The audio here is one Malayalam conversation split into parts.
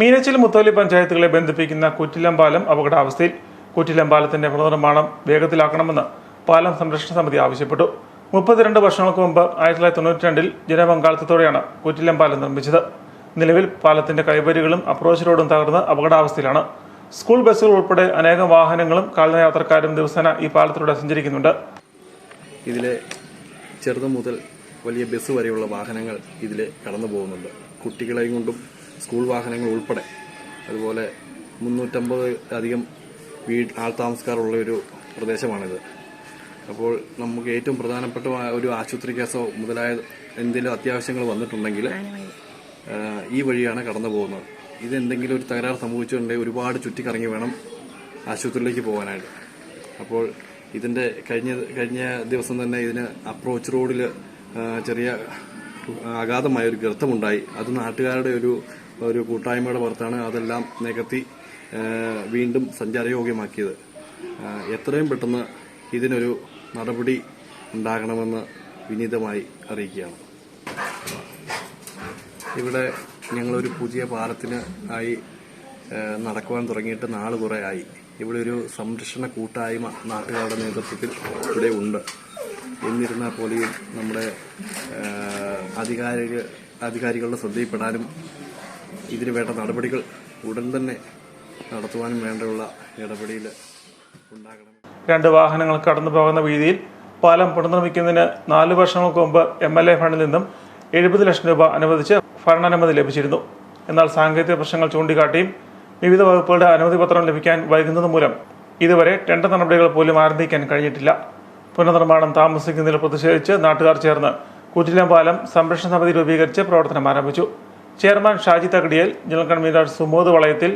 മീനച്ചിൽ മുത്തോലി പഞ്ചായത്തുകളെ ബന്ധിപ്പിക്കുന്ന കുറ്റിലമ്പാലം അപകടാവസ്ഥയിൽ കുറ്റിലമ്പാലത്തിന്റെ പുനർനിർമ്മാണം വേഗത്തിലാക്കണമെന്ന് പാലം സംരക്ഷണ സമിതി ആവശ്യപ്പെട്ടു. മുപ്പത്തിരണ്ട് വർഷങ്ങൾക്ക് മുമ്പ് ആയിരത്തി തൊള്ളായിരത്തി തൊണ്ണൂറ്റി രണ്ടിൽ ജനപങ്കാളിത്തത്തോടെയാണ് കുറ്റിലം പാലം നിർമ്മിച്ചത്. നിലവിൽ പാലത്തിന്റെ കൈവരികളും അപ്രോച്ച് റോഡും തകർന്ന് അപകടാവസ്ഥയിലാണ്. സ്കൂൾ ബസ്സുകൾ ഉൾപ്പെടെ അനേകം വാഹനങ്ങളും കാൽനട യാത്രക്കാരും ദിവസേന ഈ പാലത്തിലൂടെ സഞ്ചരിക്കുന്നുണ്ട്. ഇതിലെ ചെറുതു മുതൽ വലിയ ബസ് വരെയുള്ള വാഹനങ്ങൾ ഇതിൽ കടന്നു പോകുന്നുണ്ട് കുട്ടികളെയും കൊണ്ടും സ്കൂൾ വാഹനങ്ങൾ ഉൾപ്പെടെ. അതുപോലെ മുന്നൂറ്റമ്പത് അധികം വീട് ആൾതാമസക്കാരുള്ള ഒരു പ്രദേശമാണിത്. അപ്പോൾ നമുക്ക് ഏറ്റവും പ്രധാനപ്പെട്ട ഒരു ആശുപത്രി കേസോ മുതലായ എന്തെങ്കിലും അത്യാവശ്യങ്ങൾ വന്നിട്ടുണ്ടെങ്കിൽ ഈ വഴിയാണ് കടന്നു പോകുന്നത്. ഇത് എന്തെങ്കിലും ഒരു തകരാറ് സംഭവിച്ചിട്ടുണ്ടെങ്കിൽ ഒരുപാട് ചുറ്റിക്കറങ്ങി വേണം ആശുപത്രിയിലേക്ക് പോകാനായിട്ട്. അപ്പോൾ ഇതിന്റെ കഴിഞ്ഞ കഴിഞ്ഞ ദിവസം തന്നെ ഇതിന് അപ്രോച്ച് റോഡിൽ ചെറിയ അഗാധമായ ഒരു ഗർത്തമുണ്ടായി. അത് നാട്ടുകാരുടെ ഒരു ഒരു കൂട്ടായ്മയുടെ പുറത്താണ് അതെല്ലാം നികത്തി വീണ്ടും സഞ്ചാരയോഗ്യമാക്കിയത്. എത്രയും പെട്ടെന്ന് ഇതിനൊരു നടപടി ഉണ്ടാകണമെന്ന് വിനീതമായി അറിയിക്കുകയാണ്. ഇവിടെ ഞങ്ങളൊരു പുതിയ പാലത്തിന് ആയി നടക്കുവാൻ തുടങ്ങിയിട്ട് നാൾ കുറെ ആയി. ഇവിടെ ഒരു സംരക്ഷണ കൂട്ടായ്മ നാട്ടുകാരുടെ നേതൃത്വത്തിൽ ഇവിടെ ഉണ്ട്. എന്നിരുന്നാൽ പോലെയും നമ്മുടെ അധികാരിക അധികാരികളുടെ ശ്രദ്ധയിൽപ്പെടാനും ഇതിന് വേണ്ട നടപടികൾ ഉടൻ തന്നെ നടത്തുവാനും വേണ്ടിയുള്ള ഇടപെടൽ ഉണ്ടാകണം. രണ്ട് വാഹനങ്ങൾ കടന്നു പോകുന്ന വീതിയിൽ പാലം പുനർനിർമ്മിക്കുന്നതിന് നാല് വർഷങ്ങൾക്ക് മുമ്പ് എം എൽ എ ഫണ്ടിൽ നിന്നും എഴുപത് ലക്ഷം രൂപ അനുവദിച്ച് ഭരണാനുമതി ലഭിച്ചിരുന്നു. എന്നാൽ സാങ്കേതിക പ്രശ്നങ്ങൾ ചൂണ്ടിക്കാട്ടിയും വിവിധ വകുപ്പുകളുടെ അനുമതി പത്രം ലഭിക്കാൻ വൈകുന്നത് മൂലം ഇതുവരെ ടെൻഡർ നടപടികൾ പോലും ആരംഭിക്കാൻ കഴിഞ്ഞിട്ടില്ല. പുനർനിർമ്മാണം താമസിക്കുന്നതിൽ പ്രതിഷേധിച്ച് നാട്ടുകാർ ചേർന്ന് കുറ്റിലം പാലം സംരക്ഷണ സമിതി രൂപീകരിച്ച് പ്രവർത്തനം ആരംഭിച്ചു. Chairman Shaji Thakadiyel general convener Sumod Valayathil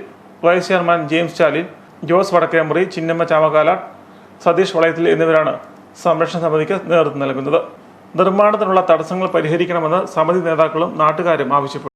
vice chairman James Chalin Jose Vadakkemuri Chinnamma Chamakala Satheesh Valayathil എന്നിവരാണ് സംരക്ഷണ സമിതിക്ക് നേതൃത്വം നൽകുന്നത്. നിർമ്മാണത്തിനുള്ള തടസ്സങ്ങൾ പരിഹരിക്കണമെന്ന് സമിതി നേതാക്കളും നാട്ടുകാരും ആവശ്യപ്പെട്ടു.